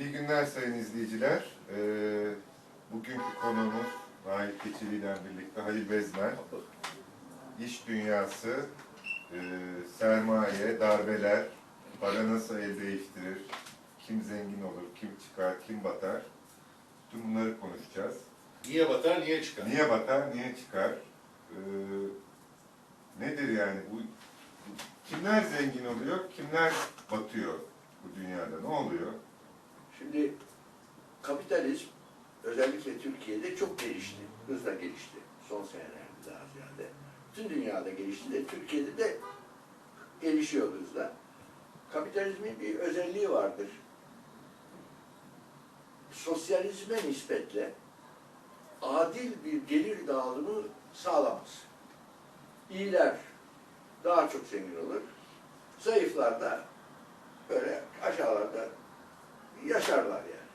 İyi günler sayın izleyiciler. Ee, bugünkü konuğumuz Naip Keçili ile birlikte Halil Bezmen. İş dünyası, e, sermaye, darbeler, para nasıl el değiştirir, kim zengin olur, kim çıkar, kim batar. Tüm bunları konuşacağız. Niye batar, niye çıkar? Niye batar, niye çıkar? Ee, nedir yani bu? Kimler zengin oluyor, kimler batıyor bu dünyada? Ne oluyor? Şimdi kapitalizm özellikle Türkiye'de çok gelişti, hızla gelişti son senelerde daha ziyade. Tüm dünyada gelişti de Türkiye'de de gelişiyor hızla. Kapitalizmin bir özelliği vardır. Sosyalizme nispetle adil bir gelir dağılımı sağlamaz. İyiler daha çok zengin olur. Zayıflar da böyle aşağılarda yaşarlar yani.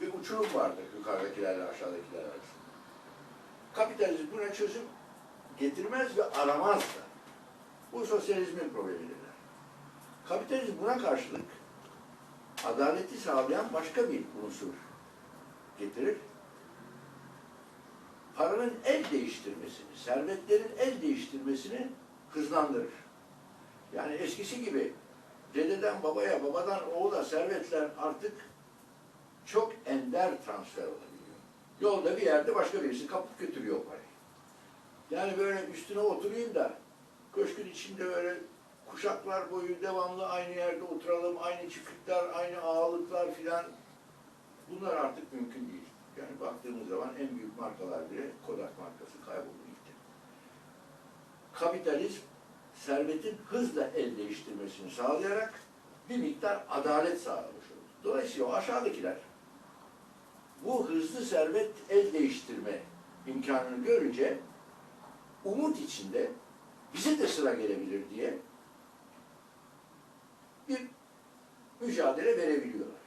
Bir uçurum vardır yukarıdakilerle aşağıdakiler arasında. Kapitalizm buna çözüm getirmez ve aramaz da. Bu sosyalizmin problemidir. Kapitalizm buna karşılık adaleti sağlayan başka bir unsur getirir. Paranın el değiştirmesini, servetlerin el değiştirmesini hızlandırır. Yani eskisi gibi dededen babaya, babadan oğula servetler artık çok ender transfer olabiliyor. Yolda bir yerde başka birisi kapıp götürüyor parayı. Yani böyle üstüne oturayım da köşkün içinde böyle kuşaklar boyu devamlı aynı yerde oturalım, aynı çiftlikler, aynı ağalıklar filan bunlar artık mümkün değil. Yani baktığımız zaman en büyük markalar bile Kodak markası kayboldu gitti. Kapitalizm servetin hızla el değiştirmesini sağlayarak bir miktar adalet sağlamış olur. Dolayısıyla o aşağıdakiler bu hızlı servet el değiştirme imkanını görünce umut içinde bize de sıra gelebilir diye bir mücadele verebiliyorlar.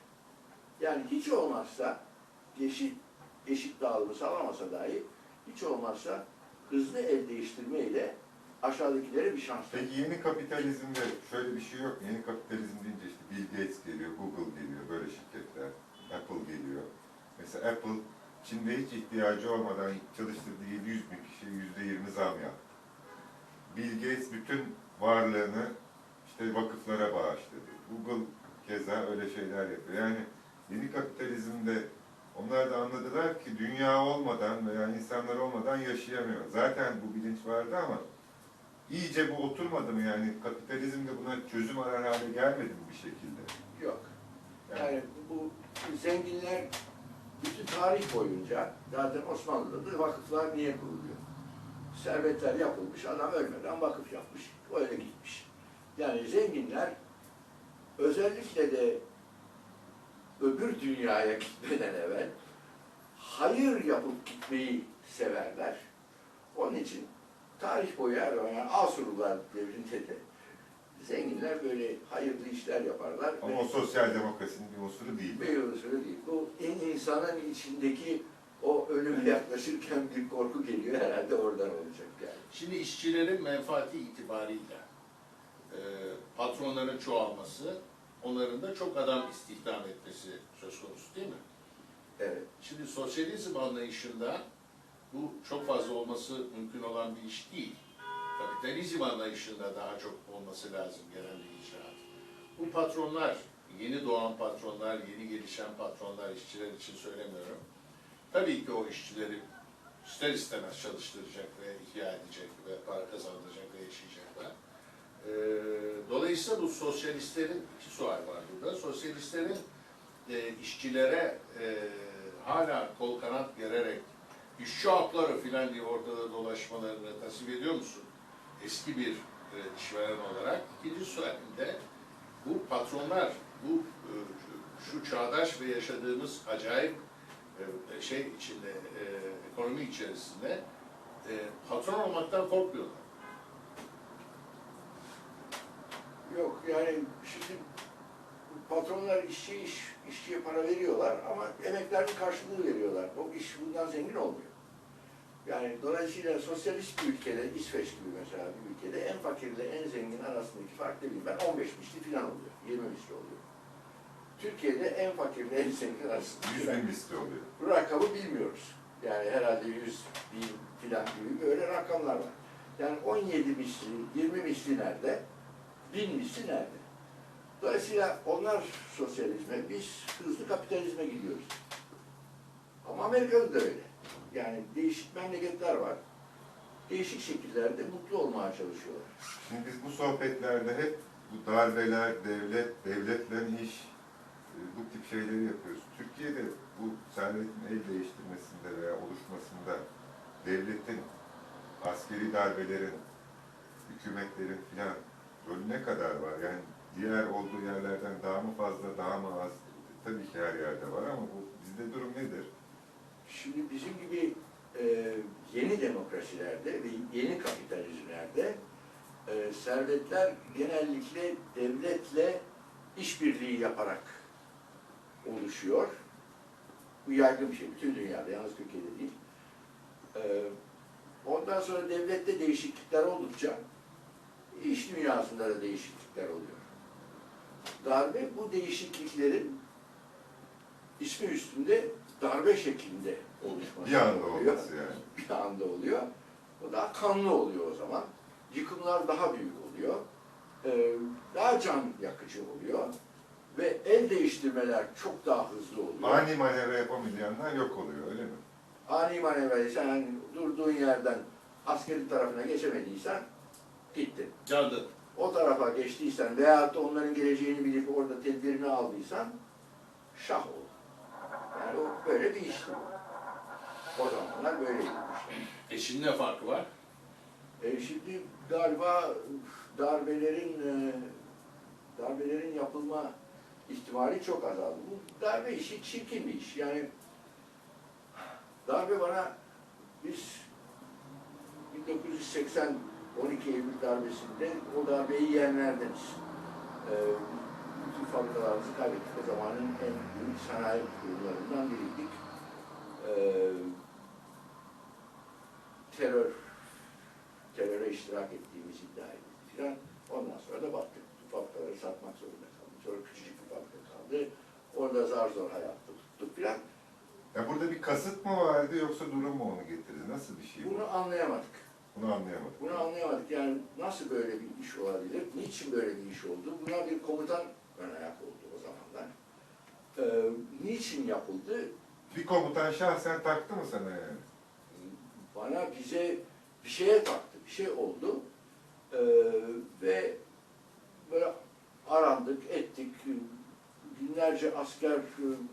Yani hiç olmazsa eşit, eşit dağılımı sağlamasa dahi hiç olmazsa hızlı el değiştirme ile aşağıdakilere bir şans. Peki yeni kapitalizmde şöyle bir şey yok. Yeni kapitalizm deyince işte Bill Gates geliyor, Google geliyor, böyle şirketler, Apple geliyor. Mesela Apple Çin'de hiç ihtiyacı olmadan çalıştırdığı 700 bin kişiye yüzde yirmi zam yaptı. Bill Gates bütün varlığını işte vakıflara bağışladı. Google keza öyle şeyler yapıyor. Yani yeni kapitalizmde onlar da anladılar ki dünya olmadan veya insanlar olmadan yaşayamıyor. Zaten bu bilinç vardı ama iyice bu oturmadı mı yani kapitalizm de buna çözüm arar hale gelmedi mi bir şekilde? Yok. Yani, Yani bu zenginler bütün tarih boyunca zaten Osmanlı'da da vakıflar niye kuruluyor? Servetler yapılmış, adam ölmeden vakıf yapmış, öyle gitmiş. Yani zenginler özellikle de öbür dünyaya gitmeden evvel hayır yapıp gitmeyi severler. Onun için tarih boyu her zaman yani Asurlular devrinde de zenginler böyle hayırlı işler yaparlar. ama ve- o sosyal demokrasinin bir unsuru değil. bir unsuru değil. Bu in- insanın içindeki o ölüme yaklaşırken bir korku geliyor herhalde oradan olacak yani. Şimdi işçilerin menfaati itibariyle e, patronların çoğalması, onların da çok adam istihdam etmesi söz konusu değil mi? Evet. Şimdi sosyalizm anlayışında bu çok fazla olması mümkün olan bir iş değil. Kapitalizm anlayışında daha çok olması lazım genel bir icraat. Bu patronlar, yeni doğan patronlar, yeni gelişen patronlar, işçiler için söylemiyorum. Tabii ki o işçileri ister istemez çalıştıracak ve ihya edecek ve para kazandıracak ve yaşayacaklar. Ee, dolayısıyla bu sosyalistlerin, iki sual var burada, sosyalistlerin e, işçilere e, hala kol kanat gererek işçi hakları filan diye ortada dolaşmalarını tasvip ediyor musun? Eski bir e, işveren olarak. İkinci sualimde bu patronlar, bu e, şu çağdaş ve yaşadığımız acayip e, şey içinde, e, ekonomi içerisinde e, patron olmaktan korkmuyorlar. Yok yani şimdi patronlar işçi iş, işçiye para veriyorlar ama emeklerin karşılığı veriyorlar. O iş bundan zengin olmuyor. Yani dolayısıyla sosyalist bir ülkede, İsveç gibi mesela bir ülkede en fakirle en zengin arasındaki fark ne bileyim ben 15 misli falan oluyor, 20 misli oluyor. Türkiye'de en fakirle en zengin arasında. Yüz bin misli oluyor. Bu rakamı bilmiyoruz. Yani herhalde 100 bin filan gibi böyle rakamlar var. Yani 17 misli, 20 misli nerede? 1000 misli nerede? Dolayısıyla onlar sosyalizme, biz hızlı kapitalizme gidiyoruz. Ama Amerika'da da öyle. Yani değişik memleketler var. Değişik şekillerde mutlu olmaya çalışıyorlar. Şimdi biz bu sohbetlerde hep bu darbeler, devlet, devletle iş, e, bu tip şeyleri yapıyoruz. Türkiye'de bu servetin el değiştirmesinde veya oluşmasında devletin, askeri darbelerin, hükümetlerin filan rolü ne kadar var? Yani diğer olduğu yerlerden daha mı fazla, daha mı az? Tabii ki her yerde var ama bu bizde durum nedir? Şimdi bizim gibi e, yeni demokrasilerde ve yeni kapitalizmlerde e, servetler genellikle devletle işbirliği yaparak oluşuyor. Bu yaygın bir şey. Bütün dünyada, yalnız Türkiye'de değil. E, ondan sonra devlette değişiklikler oldukça iş dünyasında da değişiklikler oluyor. Darbe bu değişikliklerin ismi üstünde darbe şeklinde oluşması Bir anda oluyor. yani. Bir anda oluyor. O daha kanlı oluyor o zaman. Yıkımlar daha büyük oluyor. Ee, daha can yakıcı oluyor. Ve el değiştirmeler çok daha hızlı oluyor. Ani manevra yapamayanlar yok oluyor öyle mi? Ani manevrayı sen durduğun yerden askeri tarafına geçemediysen gittin. Yandın. O tarafa geçtiysen veyahut da onların geleceğini bilip orada tedbirini aldıysan şah ol. Yani o böyle bir işti. O zamanlar böyleydi bu işler. E şimdi ne farkı var? E şimdi galiba darbelerin e, darbelerin yapılma ihtimali çok azaldı. Bu darbe işi çirkin bir iş. Yani darbe bana biz 1980 12 Eylül darbesinde o darbeyi yiyenlerdeniz. E, bütün fabrikalarımızı kaybettik. O zamanın en büyük sanayi kurumlarından biriydik. E, terör teröre iştirak ettiğimiz iddia edildi filan. Ondan sonra da baktık. Bu fabrikaları satmak zorunda kaldık. Sonra küçücük bir fabrika kaldı. Orada zar zor hayatta tuttuk filan. Ya burada bir kasıt mı vardı yoksa durum mu onu getirdi? Nasıl bir şey bu? Bunu anlayamadık. Bunu anlayamadım. Bunu anlayamadık. Yani nasıl böyle bir iş olabilir? Niçin böyle bir iş oldu? Buna bir komutan ön ayak oldu o zamanlar. Ee, niçin yapıldı? Bir komutan şahsen taktı mı sana yani? bana bize bir şeye taktı, bir şey oldu. Ee, ve böyle arandık, ettik. Binlerce asker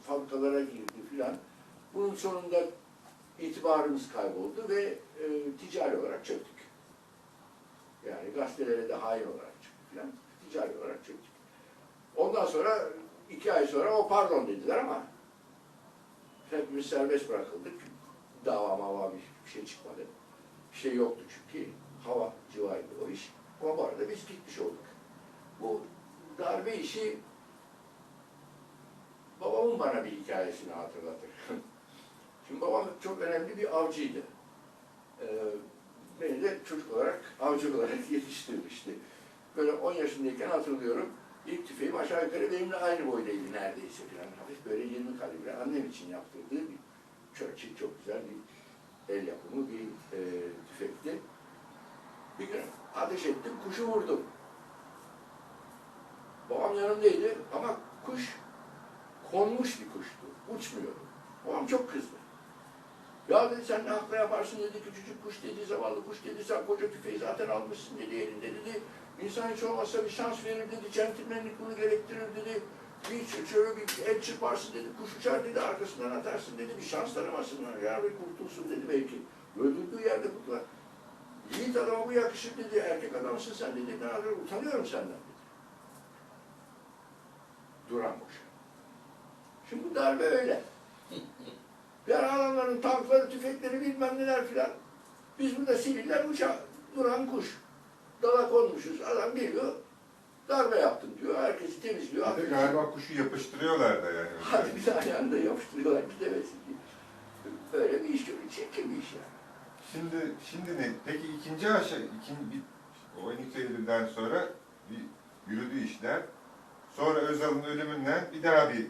fabrikalara girdi filan. Bunun sonunda itibarımız kayboldu ve e, ticari olarak çöktük. Yani gazetelere de hain olarak çıktık filan. Ticari olarak çöktük. Ondan sonra iki ay sonra o pardon dediler ama hepimiz serbest bırakıldık. Dava mava bir şey çıkmadı. Bir şey yoktu çünkü. Hava civaydı o iş. Ama bu arada biz gitmiş olduk. Bu darbe işi babamın bana bir hikayesini hatırlatır. Şimdi babam çok önemli bir avcıydı. Ee, beni de çocuk olarak, avcı olarak yetiştirmişti. Böyle 10 yaşındayken hatırlıyorum. İlk tüfeğim aşağı yukarı benimle aynı boydaydı neredeyse falan. Hafif böyle 20 kalibre annem için yaptırdığı bir Churchill çok güzel bir el yapımı bir e, tüfekti. Bir gün ateş ettim, kuşu vurdum. Babam yanımdaydı ama kuş konmuş bir kuştu, uçmuyordu. Babam çok kızdı. Ya dedi sen ne hakla yaparsın dedi, küçücük kuş dedi, zavallı kuş dedi, sen koca tüfeği zaten almışsın dedi elinde dedi. İnsan hiç olmazsa bir şans verir dedi, centilmenlik bunu gerektirir dedi. Bir şöyle bir el çırparsın dedi, kuş uçar dedi, arkasından atarsın dedi, bir şans tanımasınlar ya bir kurtulsun dedi belki. Öldürdüğü yerde kurtular. Yiğit adama bu yakışır dedi, erkek adamsın sen dedi, ne yapayım, utanıyorum senden dedi. Duran kuş. Şimdi darbe öyle. Adamların tankları, tüfekleri bilmem neler filan. Biz burada siviller uçağı, duran kuş. Dala konmuşuz, adam geliyor, darbe yaptım diyor, herkesi temizliyor. Bir de galiba kuşu yapıştırıyorlar da yani. Hadi bir tane yanında yapıştırıyorlar gidemesin diye. Böyle bir iş yok, çirkin bir iş yani. Şimdi şimdi ne? Peki ikinci aşağı, ikinci, o 12 Eylül'den sonra bir yürüdü işler. Sonra Özal'ın ölümünden bir daha bir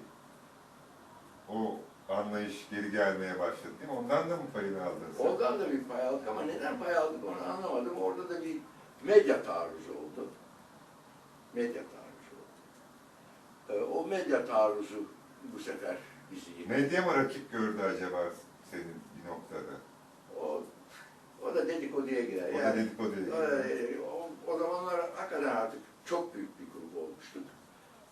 o anlayış geri gelmeye başladı değil mi? Ondan da mı payını aldın sen? Oradan da bir pay aldık ama neden pay aldık onu anlamadım. Orada da bir medya taarruzu oldu. Medya taarruzu oldu. Ee, o medya taarruzu bu sefer bizi. Medya mı rakip gördü acaba senin bir noktada? O, o da dedikoduya girer. O da Yani, dedikodu değil. Ee, o, o zamanlar hakikaten artık çok büyük bir grup olmuştuk.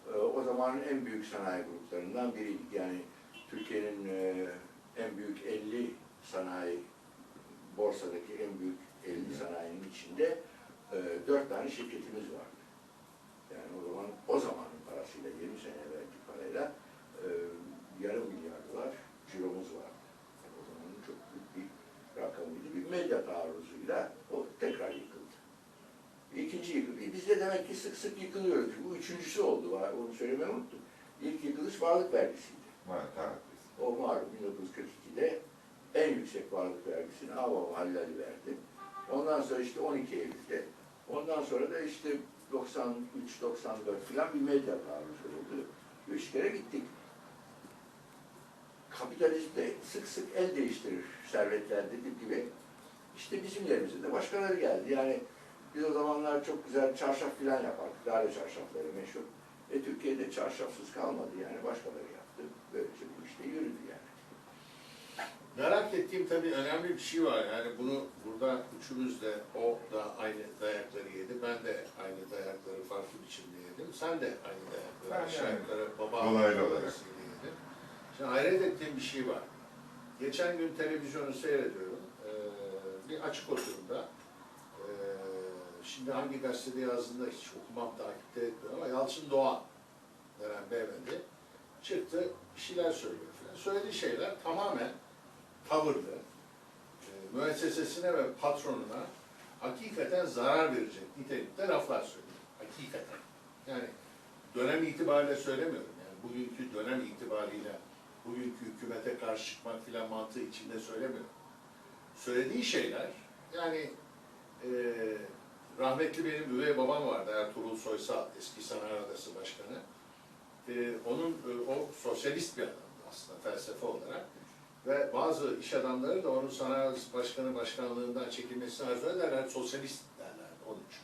Ee, o zamanın en büyük sanayi gruplarından biriydik. Yani Türkiye'nin e, en büyük 50 sanayi, borsadaki en büyük 50 sanayinin içinde e, 4 tane şirketimiz vardı. Yani o zaman, o zamanın parasıyla, 20 sene evvelki parayla e, yarım milyar dolar ciromuz vardı. Yani o zamanın çok büyük bir rakamıydı. Bir medya taarruzuyla o tekrar yıkıldı. İkinci yıkıldı. Biz de demek ki sık sık yıkılıyoruz. Bu üçüncüsü oldu. Onu söylemeyi unuttum. İlk yıkılış varlık vergisiydi. Var, tamam. O malum 1942'de en yüksek varlık vergisini Hava Hallali verdi. Ondan sonra işte 12 Eylül'de. Ondan sonra da işte 93-94 filan bir medya taarruzu oldu. Üç kere gittik. Kapitalizmde sık sık el değiştirir servetler dediğim gibi. İşte bizim yerimize de başkaları geldi. Yani biz o zamanlar çok güzel çarşaf filan yapardık. Lale çarşafları meşhur. E Türkiye'de çarşafsız kalmadı yani başkaları yaptı. İşte yürüdü yani. Merak ettiğim tabii önemli bir şey var. Yani bunu burada üçümüz de o da aynı dayakları yedi. Ben de aynı dayakları farklı biçimde yedim. Sen de aynı dayakları aşağı yukarı baba dolaylı olarak. dolayısıyla yedin. Şimdi hayret ettiğim bir şey var. Geçen gün televizyonu seyrediyorum. Ee, bir açık oturumda. Ee, şimdi hangi gazetede yazdığında hiç okumam, takipte etmiyorum ama Yalçın Doğan çıktı bir şeyler söylüyor falan. Söylediği şeyler tamamen tavırlı, e, müessesesine ve patronuna hakikaten zarar verecek nitelikte laflar söylüyor. Hakikaten. Yani dönem itibariyle söylemiyorum. Yani bugünkü dönem itibariyle bugünkü hükümete karşı çıkmak filan mantığı içinde söylemiyorum. Söylediği şeyler yani e, rahmetli benim üvey babam vardı Ertuğrul Soysal eski Sanayi Odası Başkanı. E, onun e, o sosyalist bir adamdı aslında felsefe olarak. Ve bazı iş adamları da onun odası başkanı başkanlığından çekilmesini arzu ederler, sosyalist derler onun için.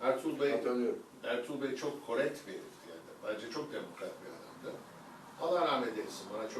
Ertuğrul Bey, Hatırlıyorum. Ertuğrul Bey çok korrekt bir herifti yani. Bence çok demokrat bir adamdı. Allah rahmet eylesin, bana çok